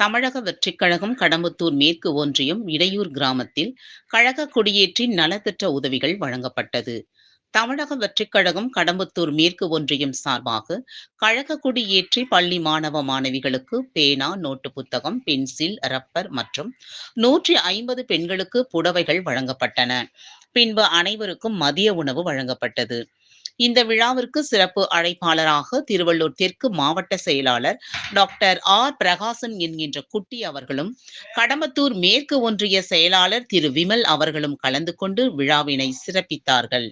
தமிழக வெற்றிக் கழகம் கடம்பத்தூர் மேற்கு ஒன்றியம் இடையூர் கிராமத்தில் கழக கொடியேற்றி நலத்திட்ட உதவிகள் வழங்கப்பட்டது. தமிழக வெற்றிக் கழகம் கடம்பத்தூர் மேற்கு ஒன்றியம் சார்பாக கழக கொடியேற்றி பள்ளி மாணவ மாணவிகளுக்கு பேனா நோட்டு புத்தகம் பென்சில் ரப்பர் மற்றும் நூற்றி ஐம்பது பெண்களுக்கு புடவைகள் வழங்கப்பட்டன. பின்பு அனைவருக்கும் மதிய உணவு வழங்கப்பட்டது. இந்த விழாவிற்கு சிறப்பு அழைப்பாளராக திருவள்ளூர் தெற்கு மாவட்ட செயலாளர் டாக்டர் ஆர். பிரகாசன் என்கின்ற குட்டி அவர்களும் கடம்பத்தூர் மேற்கு ஒன்றிய செயலாளர் திரு. விமல் அவர்களும் கலந்து கொண்டு விழாவினை சிறப்பித்தார்கள்.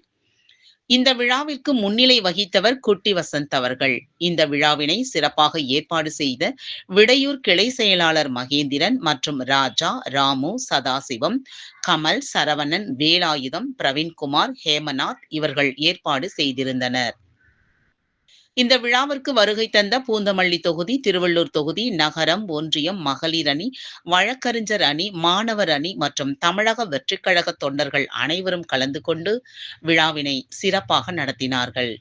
இந்த விழாவிற்கு முன்னிலை வகித்தவர் குட்டி வசந்த் அவர்கள். இந்த விழாவினை சிறப்பாக ஏற்பாடு செய்த விடையூர் கிளை செயலாளர் மகேந்திரன் மற்றும் ராஜா ராமு சதாசிவம் கமல் சரவணன் வேலாயுதம் பிரவீன்குமார் ஹேமநாத் இவர்கள் ஏற்பாடு செய்திருந்தனர். இந்த விழாவிற்கு வருகை தந்த பூந்தமல்லி தொகுதி திருவள்ளூர் தொகுதி நகரம் ஒன்றியம் மகளிர் அணி வழக்கறிஞர் அணி மாணவர் அணி மற்றும் தமிழக வெற்றிக்கழக தொண்டர்கள் அனைவரும் கலந்து கொண்டு விழாவினை சிறப்பாக நடத்தினார்கள்.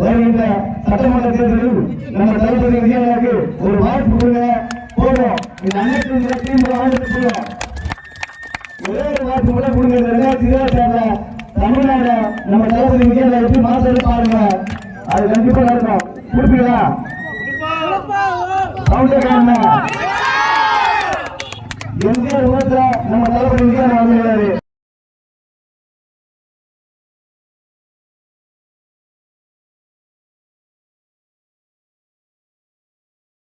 வருகின்ற சட்டமன்ற தேர்தலில் நம்ம தலைவர் விஜயனுக்கு ஒரு வாய்ப்பு கொடுங்க. போதும் இந்த அனைத்து திமுக ஆண்டுக்கு ஒரே ஒரு வாய்ப்பு கூட கொடுங்க. இந்த ரெண்டாயிரத்தி இருபத்தி ஆறுல தமிழ்நாடு நம்ம தலைவர் விஜயனை எப்படி மாசம் பாருங்க அது கண்டிப்பா நடக்கும். கொடுப்பீங்களா? எம்ஜிஆர் உலகத்துல நம்ம தலைவர் விஜயன்